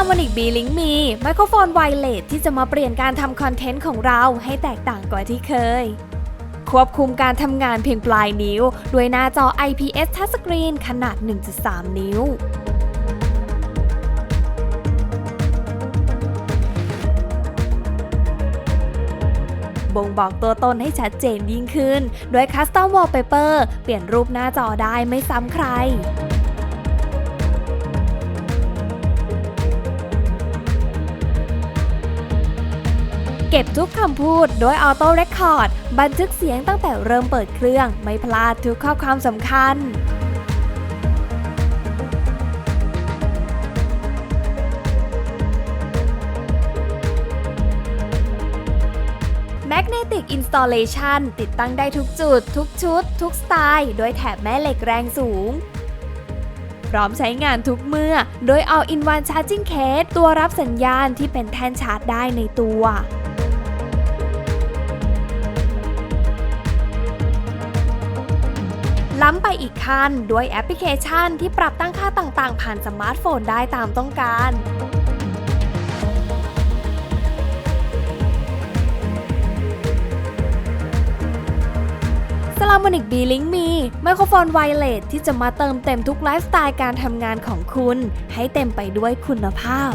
ามวนิกบีลิงมีไมโครโฟนไวเลสที่จะมาเปลี่ยนการทำคอนเทนต์ของเราให้แตกต่างกว่าที่เคย ควบคุมการทำงานเพียงปลายนิ้ว ด้วยหน้าจอ IPS Touchscreen ขนาด 1.3 นิ้วบ่งบอกตัวตนให้ชัดเจนยิ่งขึ้น โดย Custom Wallpaper เปลี่ยนรูปหน้าจอได้ไม่ซ้ำใคร เก็บทุกคำพูดโดย Auto Record บันทึกเสียงตั้งแต่เริ่มเปิดเครื่อง ไม่พลาดทุกข้อความสำคัญ Magnetic Installation ติดตั้งได้ทุกจุด ทุกชุด ทุกสไตล์ โดยแถบแม่เหล็กแรงสูง พร้อมใช้งานทุกเมื่อ โดย All-in-one Charging Case ตัวรับสัญญาณที่เป็นแท่นชาร์จได้ในตัว ล้ำไปอีกขั้นด้วยแอปพลิเคชันที่ปรับตั้งค่าต่างๆ ผ่านสมาร์ทโฟนได้ตามต้องการ s l a m o n i c b Link มีไมโครโฟนไวเลสที่จะมาเติมเต็มทุกไลฟ์สไตล์การทำงานของคุณ ให้เต็มไปด้วยคุณภาพ